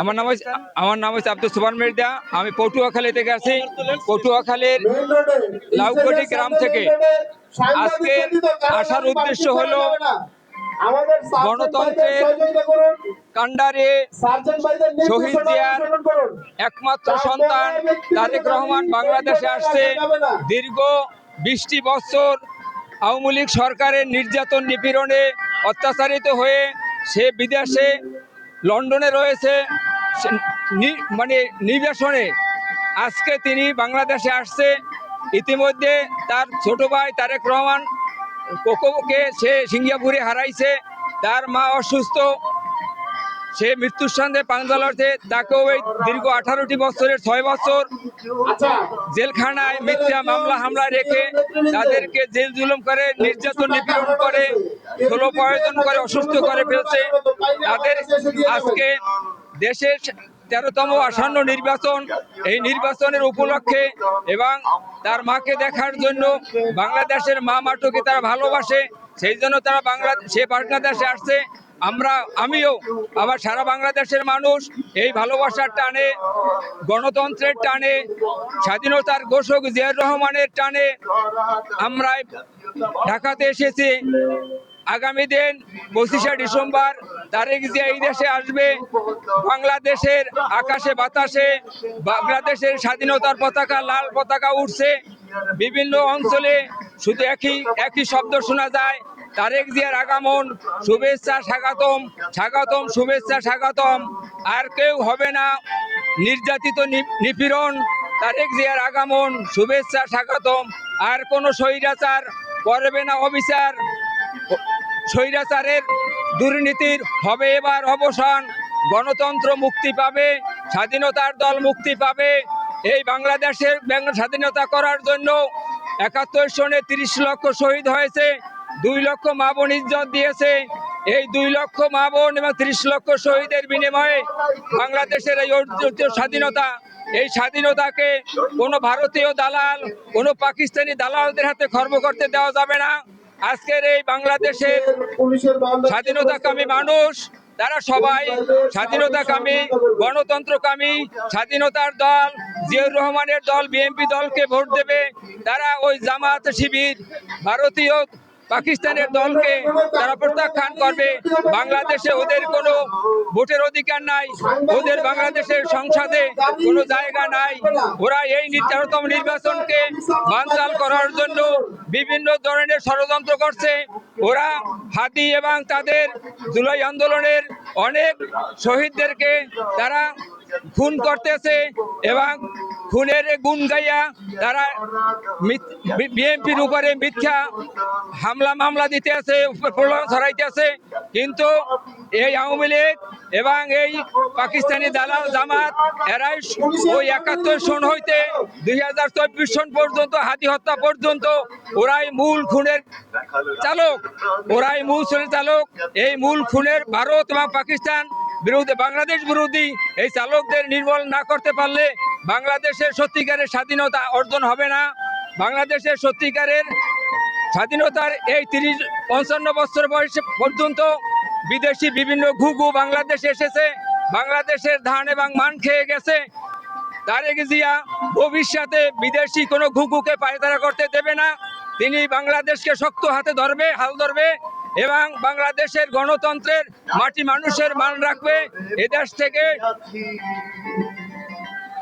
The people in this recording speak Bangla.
আমার নাম হচ্ছে আমার নাম হচ্ছে আব্দুল সুবান মির্জা। আমি পটুয়াখালী থেকে আসি। পটুয়াখালীর লাউকটি গ্রাম থেকে। আজকে আসার উদ্দেশ্য হলো গণতন্ত্রের কান্ডারে শহীদ জিয়ার একমাত্র সন্তান তারেক রহমান বাংলাদেশে আসছে। দীর্ঘ বিশটি বছর আওয়ামী লীগ সরকারের নির্যাতন নিপীড়নে অত্যাচারিত হয়ে সে বিদেশে লন্ডনে রয়েছে মানে নির্বাসনে। আজকে তিনি বাংলাদেশে আসছে। ইতিমধ্যে তার ছোট ভাই তারেক রহমান কোকোকে সে সিঙ্গাপুরে হারাইছে। তার মা অসুস্থ। সে মৃত্যুর সঙ্গে পাঞ্জালতে তাকে ওই দীর্ঘ আঠারোটি বছরের ছয় বছর জেলখানায় মিথ্যা মামলা, হামলা রেখে তাদেরকে জেল জুলুম করে, নির্যাতন নিপীড়ন করে, ষোলো প্রয়োজন করে, অসুস্থ করে ফেলছে। তাদের আজকে দেশের তেরোতম আসন্ন নির্বাচন। এই নির্বাচনের উপলক্ষে এবং তার মাকে দেখার জন্য বাংলাদেশের মা মাটুকে তারা ভালোবাসে, সেই জন্য তারা বাংলা, সে বাংলাদেশে আসছে। আমরা, আমিও, আবার সারা বাংলাদেশের মানুষ এই ভালোবাসার টানে, গণতন্ত্রের টানে, স্বাধীনতার ঘোষক জিয়াউর রহমানের টানে আমরা ঢাকাতে এসেছি। আগামী দিন পঁচিশে ডিসেম্বর তারেক জিয়া এই দেশে আসবে। বাংলাদেশের আকাশে বাতাসে, বাংলাদেশের স্বাধীনতার পতাকা, লাল পতাকা উঠছে। বিভিন্ন অঞ্চলে শুধু একই একই শব্দ শোনা যায়। তারেক জিয়ার আগমন, শুভেচ্ছা স্বাগতম স্বাগতম, শুভেচ্ছা স্বাগতম। আর কেউ হবে না, নির্যাতিত নিপীড়ন, তারেক জিয়ার আগমন, শুভেচ্ছা স্বাগতম। আর কোনো স্বৈরাচার করবে না অবিচার। স্বৈরাচারের দুর্নীতির হবে এবার অবসান। গণতন্ত্র মুক্তি পাবে, স্বাধীনতার দল মুক্তি পাবে। এই বাংলাদেশের স্বাধীনতা করার জন্য একাত্তর সনে তিরিশ লক্ষ শহীদ হয়েছে। দুই লক্ষ মা বোন ইজ্জত দিয়েছে। এই দুই লক্ষ মা বোন এবং ত্রিশ লক্ষ শহীদের বিনিময়ে বাংলাদেশের এই অর্জিত স্বাধীনতা, এই স্বাধীনতাকে কোনো ভারতীয় দালাল, কোনো পাকিস্তানি দালালদের হাতে খর্ব করতে দেওয়া যাবে না। আজকের এই বাংলাদেশের স্বাধীনতাকামী মানুষ, তারা সবাই স্বাধীনতাকামী, গণতন্ত্রকামী, স্বাধীনতার দল, জিয়াউর রহমানের দল, বিএনপি দলকে ভোট দেবে। তারা ওই জামাত শিবির, ভারতীয় পাকিস্তানের দলকে তারা প্রত্যাখ্যান করবে। বাংলাদেশে ওদের কোনো ভোটের অধিকার নাই। ওদের বাংলাদেশের সংসদে কোনো জায়গা নাই। ওরা এই নির্ধারতম নির্বাচনকে বানচাল করার জন্য বিভিন্ন ধরনের ষড়যন্ত্র করছে। ওরা হাতি এবং তাদের জুলাই আন্দোলনের অনেক শহীদদেরকে তারা খুন করতেছে এবং খুনের গুণ গাইয়া তারা বিএনপির উপরে মিথ্যা হামলা মামলা দিতে আছে প্রলোভন ছড়াইতে আছে। কিন্তু এই আওয়ামী লীগ এবং এই পাকিস্তানি দালাল জামাত, এরাই ওই একাত্তর সন হইতে দুই হাজার চব্বিশ সন পর্যন্ত হাতি হত্যা পর্যন্ত ওরাই মূল খুনের চালক, ওরাই মূল চালক। এই মূল খুনের ভারত এবং পাকিস্তান বিরুদ্ধে, বাংলাদেশ বিরোধী এই চালকদের নির্মূল না করতে পারলে বাংলাদেশের সত্যিকারের স্বাধীনতা অর্জন হবে না। বাংলাদেশের সত্যিকারের স্বাধীনতার এই তিরিশ, পঞ্চান্ন বছর বয়স পর্যন্ত বিদেশি বিভিন্ন ঘুঘু বাংলাদেশে এসেছে। বাংলাদেশের ধান এবং মান খেয়ে গেছে। তারেক জিয়া ভবিষ্যতে বিদেশি কোনো ঘুঘুকে পায়তারা করতে দেবে না। তিনি বাংলাদেশকে শক্ত হাতে ধরবে, হাল ধরবে এবং বাংলাদেশের গণতন্ত্রের মাটি মানুষের মান রাখবে। এদেশ থেকে